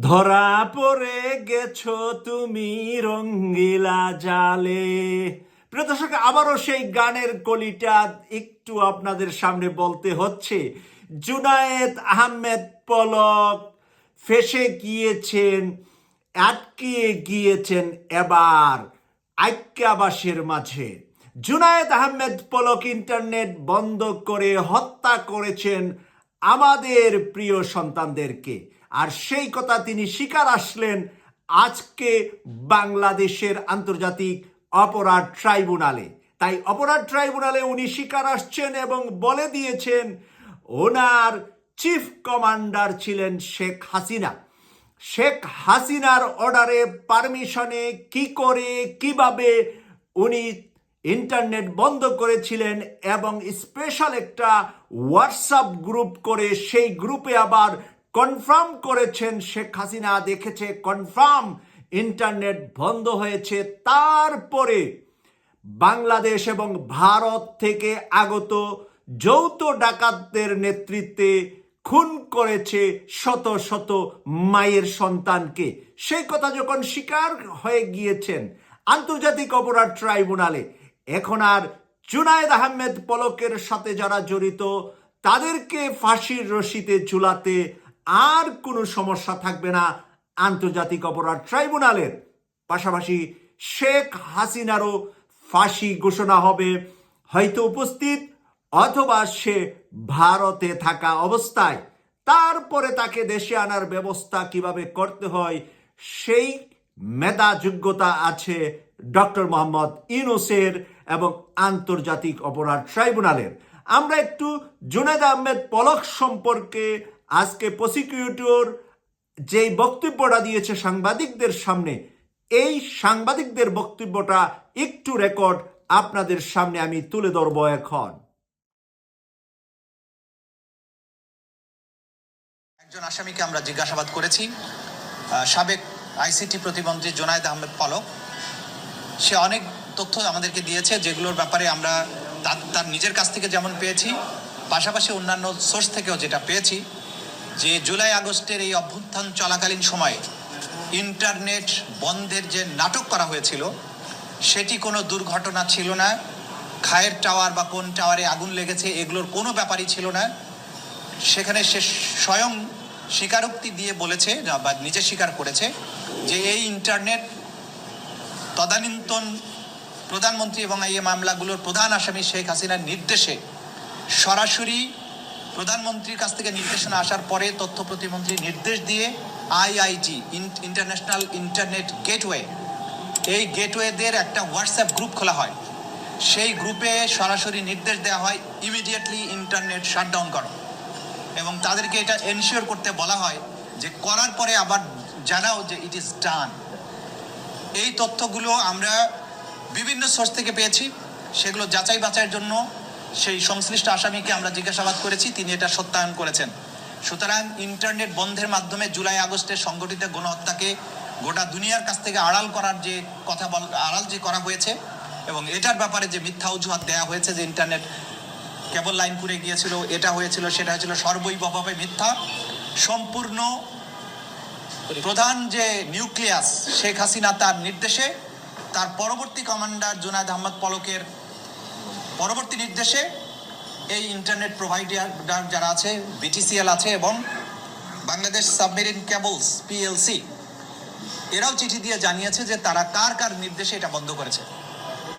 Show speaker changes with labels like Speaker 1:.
Speaker 1: ধরা পড়ে গেছো তুমি রঙ্গিলা জালে। প্রিয় দর্শক, আবারও সেই গানের কলিটা একটু আপনাদের সামনে বলতে হচ্ছে। জুনায়েদ আহমেদ পলক ফেসে গিয়েছেন আটকিয়ে গিয়েছেন এবার আজ্ঞাবাসের মাঝে। জুনায়েদ আহমেদ পলক ইন্টারনেট বন্ধ করে হত্যা করেছেন আমাদের প্রিয় সন্তানদেরকে। আর সেই কথা তিনি স্বীকার আসলেন আজকে বাংলাদেশের আন্তর্জাতিক অপরাধ ট্রাইব্যুনালে। তাই অপরাধ ট্রাইব্যুনালে উনি স্বীকার আসছেন এবং বলে দিয়েছেন, ওনার চিফ কমান্ডার ছিলেন শেখ হাসিনা। শেখ হাসিনার অর্ডারে পারমিশনে কি করে, কীভাবে উনি ইন্টারনেট বন্ধ করেছিলেন এবং স্পেশাল একটা হোয়াটসঅ্যাপ গ্রুপ করে সেই গ্রুপে আবার কনফার্ম করেছেন শেখ হাসিনা, দেখেছে কনফার্ম ইন্টারনেট বন্ধ হয়েছে। তারপরে বাংলাদেশ এবং ভারত থেকে আগত যৌথ ডাকাতদের নেতৃত্বে খুন করেছে শত শত মায়ের সন্তানকে। সেই কথা যখন স্বীকার হয়ে গিয়েছেন আন্তর্জাতিক অপরাধ ট্রাইব্যুনালে, এখন আর জুনায়েদ আহমেদ পলকের সাথে যারা জড়িত, তাদেরকে ফাঁসির রশিতে ঝুলাতে আর কোনো সমস্যা থাকবে না আন্তর্জাতিক অপরাধ ট্রাইব্যুনালের। পাশাপাশি শেখ হাসিনারও ফাঁসি ঘোষণা হবে। হয়তো উপস্থিত অথবা সে ভারতে থাকা অবস্থায়। তারপরে তাকে দেশে আনার ব্যবস্থা কীভাবে করতে হয়, সেই মেধা যোগ্যতা আছে ডক্টর মোহাম্মদ ইউনুসের এবং আন্তর্জাতিক অপরাধ ট্রাইব্যুনালের। আমরা একটু জুনেদ আহমেদ পলক সম্পর্কে আজকে প্রসিকিউটর যেই বক্তব্যটা দিয়েছে সাংবাদিকদের সামনে, এই সাংবাদিকদের বক্তব্যটা একটু রেকর্ড আপনাদের সামনে আমি তুলে ধরবো এখন।
Speaker 2: একজন আসামিকে আমরা জিজ্ঞাসাবাদ করেছি। সাবেক আইসিটি প্রতিমন্ত্রী জোনায়েদ আহমেদ পলক। সে অনেক তথ্য আমাদেরকে দিয়েছে, যেগুলোর ব্যাপারে আমরা তার নিজের কাছ থেকে যেমন পেয়েছি, পাশাপাশি অন্যান্য সোর্স থেকেও যেটা পেয়েছি। যে জুলাই আগস্টের এই অভ্যুত্থান চলাকালীন সময়ে ইন্টারনেট বন্ধের যে নাটক করা হয়েছিল, সেটি কোনো দুর্ঘটনা ছিল না। খায়ের টাওয়ার বা কোন টাওয়ারে আগুন লেগেছে এগুলোর কোনো ব্যাপারই ছিল না। সেখানে সে স্বয়ং স্বীকারোক্তি দিয়ে বলেছে, বা নিজে স্বীকার করেছে যে এই ইন্টারনেট তদানীন্তন প্রধানমন্ত্রী এবং এই মামলাগুলোর প্রধান আসামি শেখ হাসিনার নির্দেশে সরাসরি প্রধানমন্ত্রীর কাছ থেকে নির্দেশনা আসার পরে তথ্য প্রতিমন্ত্রী নির্দেশ দিয়ে আইআইটি ইন্টারন্যাশনাল ইন্টারনেট গেটওয়ে, এই গেটওয়েদের একটা হোয়াটসঅ্যাপ গ্রুপ খোলা হয়। সেই গ্রুপে সরাসরি নির্দেশ দেওয়া হয় ইমিডিয়েটলি ইন্টারনেট শাটডাউন করো। এবং তাদেরকে এটা এনশিওর করতে বলা হয় যে করার পরে আবার জানাও যে ইট ইজ ডান এই তথ্যগুলো আমরা বিভিন্ন সোর্স থেকে পেয়েছি। সেগুলো যাচাই বাছাইয়ের জন্য সেই সংশ্লিষ্ট আসামিকে আমরা জিজ্ঞাসাবাদ করেছি, তিনি এটা সত্যায়ন করেছেন। সুতরাং ইন্টারনেট বন্ধের মাধ্যমে জুলাই আগস্টে সংগঠিত গণহত্যাকে গোটা দুনিয়ার কাছ থেকে আড়াল করার যে কথা বল আড়াল যে করা হয়েছে, এবং এটার ব্যাপারে যে মিথ্যা অজুহাত দেওয়া হয়েছে যে ইন্টারনেট কেবল লাইন পুড়ে গিয়েছিল, এটা হয়েছিল, সেটা হয়েছিল, সর্বৈবভাবে মিথ্যা। সম্পূর্ণ প্রধান যে নিউক্লিয়াস, শেখ হাসিনা তার নির্দেশে, তার পরবর্তী কমান্ডার জুনায়দ আহমদ পলকের পরবর্তী নির্দেশে এই ইন্টারনেট প্রোভাইডার যারা আছে বিটিসিএল আছে এবং বাংলাদেশ সাবমেরিন কেবলস পিএলসি এরাও চিঠি দিয়ে জানিয়েছে যে তারা কার কার নির্দেশে এটা বন্ধ করেছে।